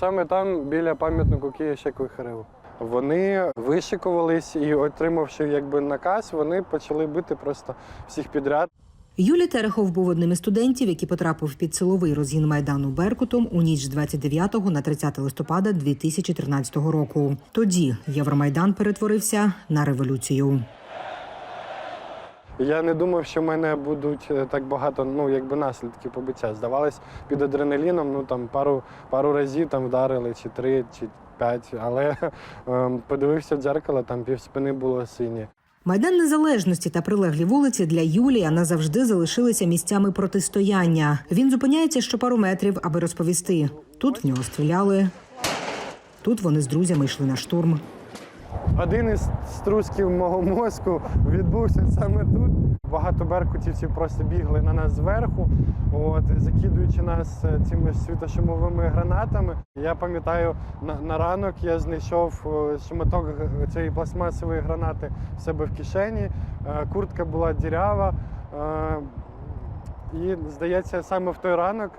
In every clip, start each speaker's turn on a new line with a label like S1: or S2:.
S1: Саме там біля пам'ятнику Кия ще Квихареву. Вони вишикувались і, отримавши якби наказ, вони почали бити просто всіх підряд.
S2: Юлій Терехов був одним із студентів, який потрапив під силовий розгін майдану Беркутом у ніч 29 на 30 листопада 2013 року. Тоді Євромайдан перетворився на революцію.
S1: Я не думав, що в мене будуть е, так багато, ну якби наслідки побиття. Здавалось, під адреналіном, ну там пару пару разів там вдарили, чи три, чи п'ять. Але ем, подивився в дзеркало, там півспини було синє.
S2: Майдан Незалежності та прилеглі вулиці для Юлія назавжди залишилися місцями протистояння. Він зупиняється щопару метрів, аби розповісти. Тут в нього стріляли, тут вони з друзями йшли на штурм.
S1: Один із струсків мого мозку відбувся саме тут. Багато беркутівців просто бігли на нас зверху, от, закидуючи нас е, цими світошумовими гранатами. Я пам'ятаю, на, на ранок я знайшов е, шматок цієї пластмасової гранати в себе в кишені. Е, Куртка була дірява. І, здається, саме в той ранок,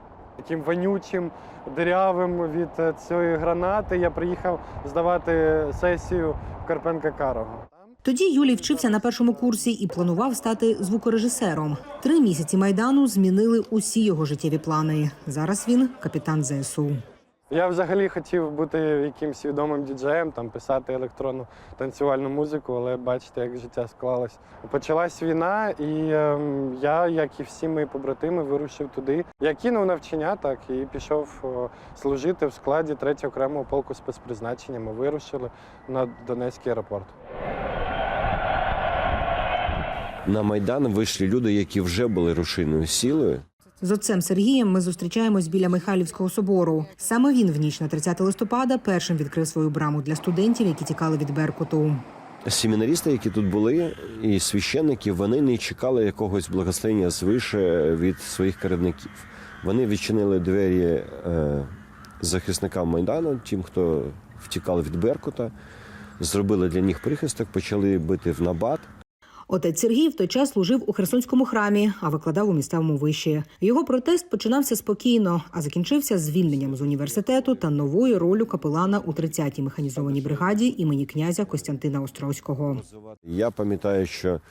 S1: таким вонючим, дирявим від е, цієї гранати, я приїхав здавати сесію в Карпенка Карого.
S2: Тоді Юлій вчився на першому курсі і планував стати звукорежисером. Три місяці майдану змінили усі його життєві плани. Зараз він капітан ЗСУ.
S1: Я взагалі хотів бути якимсь відомим діджеєм, там писати електронну танцювальну музику, але бачите, як життя склалось. Почалась війна, і ем, я, як і всі мої побратими, вирушив туди. Я кинув навчання, так і пішов о, служити в складі 3 окремого полку спецпризначення. Ми вирушили на Донецький аеропорт.
S3: На Майдан вийшли люди, які вже були рушійною силою.
S2: З отцем Сергієм ми зустрічаємось біля Михайлівського собору. Саме він в ніч на 30 листопада першим відкрив свою браму для студентів, які тікали від Беркуту.
S3: Семінаристи, які тут були, і священники, вони не чекали якогось благословення звише від своїх керівників. Вони відчинили двері е, захисникам Майдану, тим, хто втікали від Беркута, зробили для них прихисток, почали бити в набат.
S2: Отець Сергій в той час служив у Херсонському храмі, а викладав у місцевому виші. Його протест починався спокійно, а закінчився звільненням з університету та новою ролью капелана у 30-й механізованій бригаді імені князя Костянтина Острозького.
S3: Я пам'ятаю, що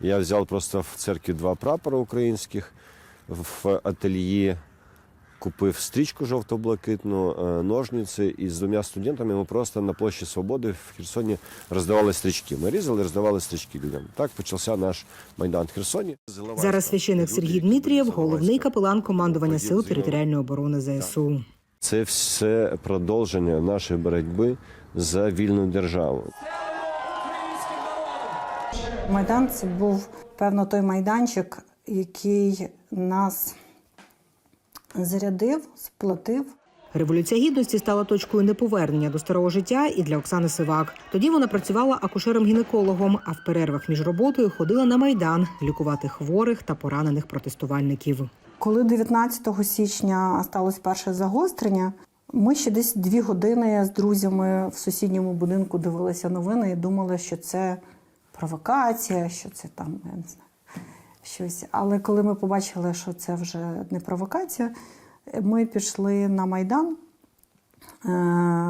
S3: я взяв просто в церкві два прапори українських в ательє. Купив стрічку жовто-блакитну, е, ножниці, і з двома студентами ми просто на площі Свободи в Херсоні роздавали стрічки. Ми різали, роздавали стрічки людям. Так почався наш майдан в Херсоні.
S2: Зараз священик Сергій Дмитрієв, головний капелан командування сил територіальної оборони ЗСУ.
S3: Це все продовження нашої боротьби за вільну державу.
S4: Майдан це був певно той майданчик, який нас зарядив, сплотив.
S2: Революція гідності стала точкою неповернення до старого життя і для Оксани Сивак. Тоді вона працювала акушером-гінекологом, а в перервах між роботою ходила на майдан лікувати хворих та поранених протестувальників.
S4: Коли 19 січня сталося перше загострення, ми ще десь дві години з друзями в сусідньому будинку дивилися новини і думали, що це провокація, що це там я не знаю, щось. Але коли ми побачили, що це вже не провокація, ми пішли на майдан. Е,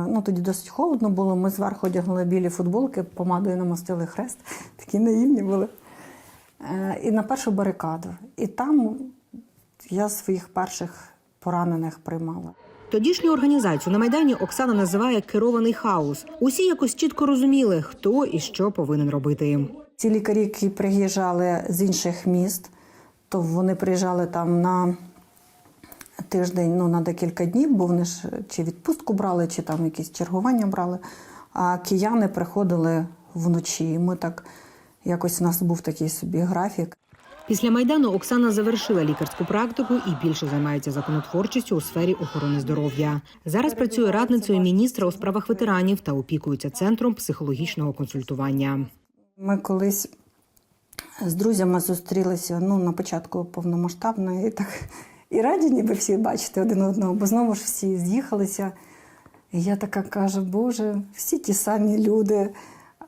S4: Ну, тоді досить холодно було. Ми зверху одягнули білі футболки, помадою намастили хрест. Такі наївні були. Е, І на першу барикаду. І там я своїх перших поранених приймала.
S2: Тодішню організацію на майдані Оксана називає керований хаос. Усі якось чітко розуміли, хто і що повинен робити.
S4: Ці лікарі, які приїжджали з інших міст, то вони приїжджали там на тиждень, ну на декілька днів, бо вони ж чи відпустку брали, чи там якісь чергування брали. А кияни приходили вночі. Ми так якось у нас був такий собі графік.
S2: Після майдану Оксана завершила лікарську практику і більше займається законотворчістю у сфері охорони здоров'я. Зараз працює радницею міністра у справах ветеранів та опікується центром психологічного консультування.
S4: Ми колись з друзями зустрілися ну, на початку повномасштабної і так і раді ніби всі бачити один одного, бо знову ж всі з'їхалися. І я така кажу, Боже, всі ті самі люди.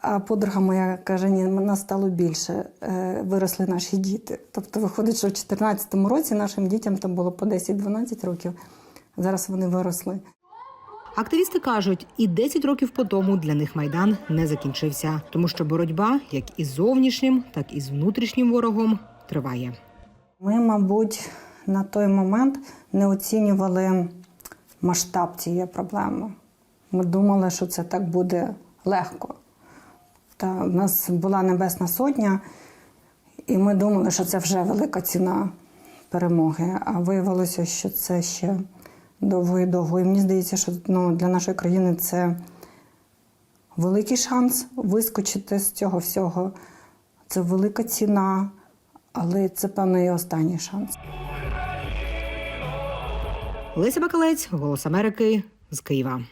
S4: А подруга моя каже, ні, нас стало більше, е, виросли наші діти. Тобто виходить, що в 2014 році нашим дітям там було по 10-12 років, зараз вони виросли.
S2: Активісти кажуть, і 10 років по тому для них майдан не закінчився, тому що боротьба як із зовнішнім, так і з внутрішнім ворогом триває.
S4: Ми, мабуть, на той момент не оцінювали масштаб цієї проблеми. Ми думали, що це так буде легко. Та в нас була Небесна Сотня, і ми думали, що це вже велика ціна перемоги. А виявилося, що це ще довго і довго. І мені здається, що ну, для нашої країни це великий шанс вискочити з цього всього. Це велика ціна, але це певно і останній шанс.
S2: Леся Бакалець, Голос Америки з Києва.